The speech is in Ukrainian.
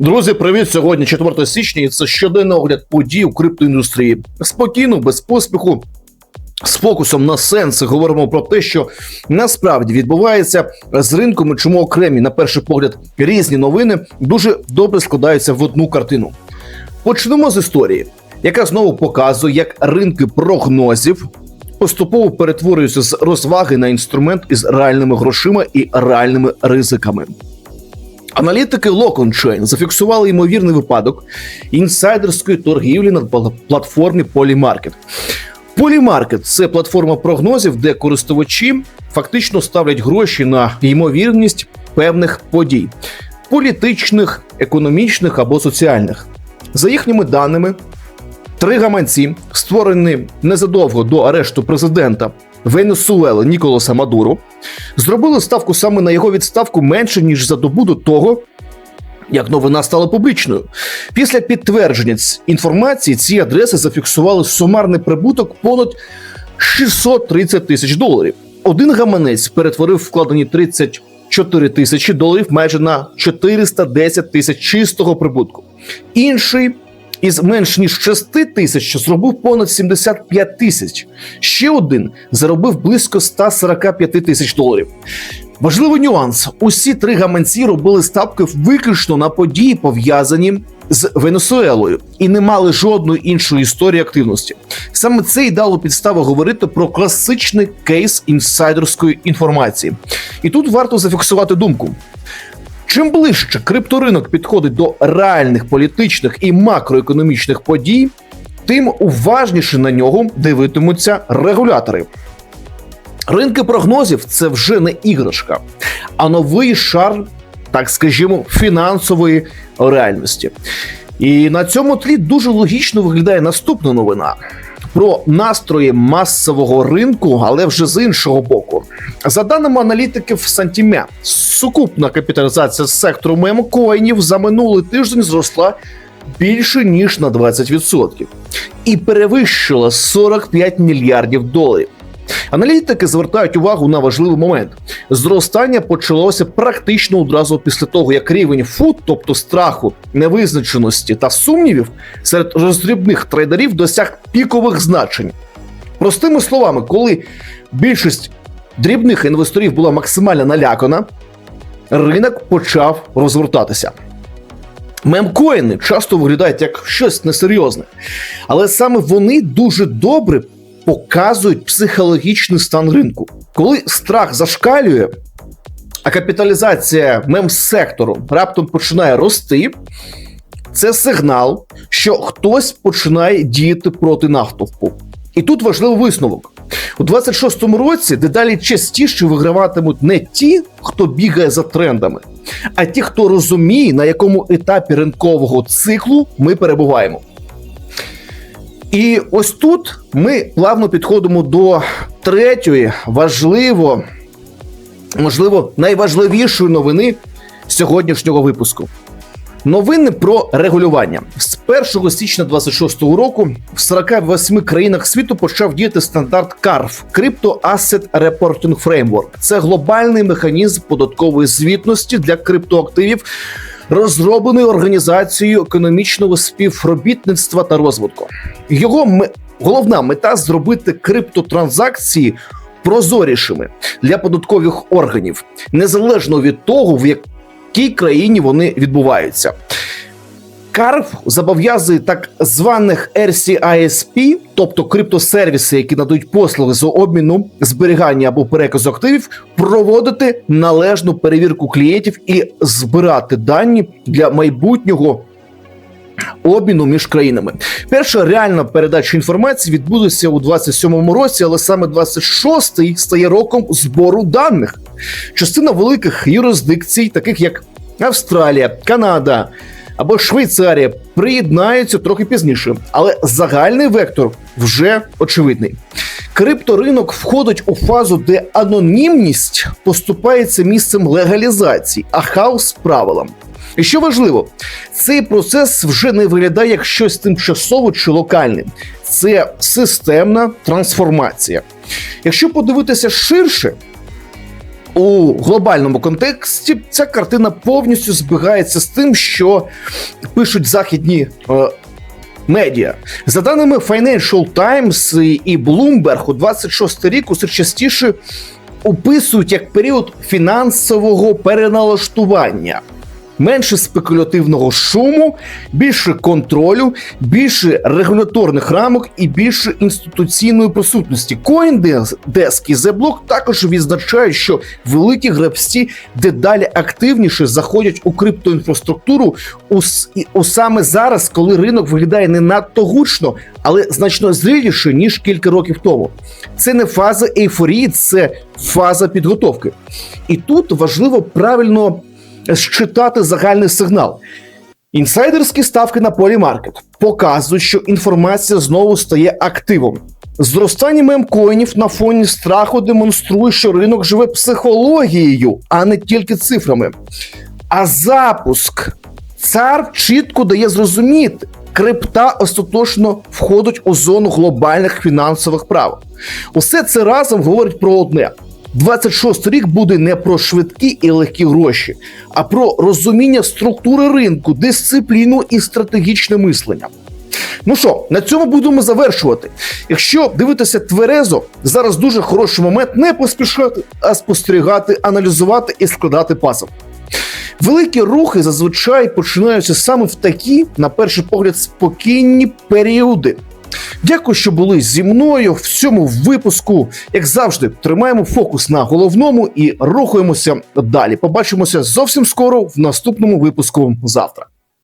Друзі, привіт! Сьогодні 4 січня, і це щоденний огляд подій у криптоіндустрії. Спокійно, без поспіху, з фокусом на сенси говоримо про те, що насправді відбувається з ринком, і чому окремі, на перший погляд, різні новини дуже добре складаються в одну картину. Почнемо з історії, яка знову показує, як ринки прогнозів поступово перетворюються з розваги на інструмент із реальними грошима і реальними ризиками. Аналітики LockOnChain зафіксували ймовірний випадок інсайдерської торгівлі на платформі Polymarket. Polymarket – це платформа прогнозів, де користувачі фактично ставлять гроші на ймовірність певних подій політичних, економічних або соціальних. За їхніми даними, три гаманці, створені незадовго до арешту президента Венесуели Ніколаса Мадуро, зробили ставку саме на його відставку менше ніж за добу до того. Як новина стала публічною, після підтвердження інформації ці адреси зафіксували сумарний прибуток понад 630 тисяч доларів. Один гаманець перетворив вкладені 34 тисячі доларів майже на 410 тисяч чистого прибутку. Інший із менш ніж 6 тисяч зробив понад 75 тисяч. Ще один заробив близько 145 тисяч доларів. Важливий нюанс: усі три гаманці робили ставки виключно на події, пов'язані з Венесуелою, і не мали жодної іншої історії активності. Саме це й дало підставу говорити про класичний кейс інсайдерської інформації. І тут варто зафіксувати думку. Чим ближче крипторинок підходить до реальних політичних і макроекономічних подій, тим уважніше на нього дивитимуться регулятори. Ринки прогнозів це вже не іграшка, а новий шар, так скажімо, фінансової реальності. І на цьому тлі дуже логічно виглядає наступна новина про настрої масового ринку, але вже з іншого боку. За даними аналітиків Сантімя, сукупна капіталізація сектору мемкоїнів за минулий тиждень зросла більше ніж на 20% і перевищила 45 мільярдів доларів. Аналітики звертають увагу на важливий момент. Зростання почалося практично одразу після того, як рівень фут, тобто страху, невизначеності та сумнівів серед роздрібних трейдерів досяг пікових значень. Простими словами, коли більшість дрібних інвесторів була максимально налякана, ринок почав розвертатися. Мемкоїни часто виглядають як щось несерйозне, але саме вони дуже добре показують психологічний стан ринку. Коли страх зашкалює, а капіталізація мемсектору раптом починає рости, це сигнал, що хтось починає діяти проти натовпу. І тут важливий висновок. У 26-му році дедалі частіше виграватимуть не ті, хто бігає за трендами, а ті, хто розуміє, на якому етапі ринкового циклу ми перебуваємо. І ось тут ми плавно підходимо до третьої, важливо, можливо, найважливішої новини сьогоднішнього випуску. Новини про регулювання з 1 січня 26 року в 48 країнах світу почав діяти стандарт CARF – Crypto Asset Reporting Framework. Це глобальний механізм податкової звітності для криптоактивів, розроблений організацією економічного співробітництва та розвитку. Його ме- головна мета зробити криптотранзакції прозорішими для податкових органів, незалежно від того, в якій країні вони відбуваються. Карф зобов'язує так званих RCISP, тобто криптосервіси, які надають послуги з обміну, зберігання або переказу активів, проводити належну перевірку клієнтів і збирати дані для майбутнього обміну між країнами. Перша реальна передача інформації відбудеться у 27-му році, але саме 26-й стає роком збору даних. Частина великих юрисдикцій, таких як Австралія, Канада або Швейцарія, приєднаються трохи пізніше, але загальний вектор вже очевидний. Крипторинок входить у фазу, де анонімність поступається місцем легалізації, а хаос правилам. І що важливо, цей процес вже не виглядає як щось тимчасове чи локальне. Це системна трансформація. Якщо подивитися ширше, у глобальному контексті ця картина повністю збігається з тим, що пишуть західні е, медіа. За даними Financial Times і Bloomberg, у 26 рік усе частіше описують як період фінансового переналаштування. Менше спекулятивного шуму, більше контролю, більше регуляторних рамок і більше інституційної присутності. CoinDesk і The Block також відзначають, що великі гравці дедалі активніше заходять у криптоінфраструктуру у, у саме зараз, коли ринок виглядає не надто гучно, але значно зріліше ніж кілька років тому. Це не фаза ейфорії, це фаза підготовки. І тут важливо правильно считати загальний сигнал. Інсайдерські ставки на полімаркет показують, що інформація знову стає активом. Зростання мемкоїнів на фоні страху демонструє, що ринок живе психологією, а не тільки цифрами. А запуск цар чітко дає зрозуміти, крипта остаточно входить у зону глобальних фінансових правил. Усе це разом говорить про одне: 26 рік буде не про швидкі і легкі гроші, а про розуміння структури ринку, дисципліну і стратегічне мислення. Ну що, на цьому будемо завершувати. Якщо дивитися тверезо, зараз дуже хороший момент не поспішати, а спостерігати, аналізувати і складати пазл. Великі рухи зазвичай починаються саме в такі, на перший погляд, спокійні періоди. Дякую, що були зі мною в цьому випуску. Як завжди, тримаємо фокус на головному і рухаємося далі. Побачимося зовсім скоро в наступному випуску завтра.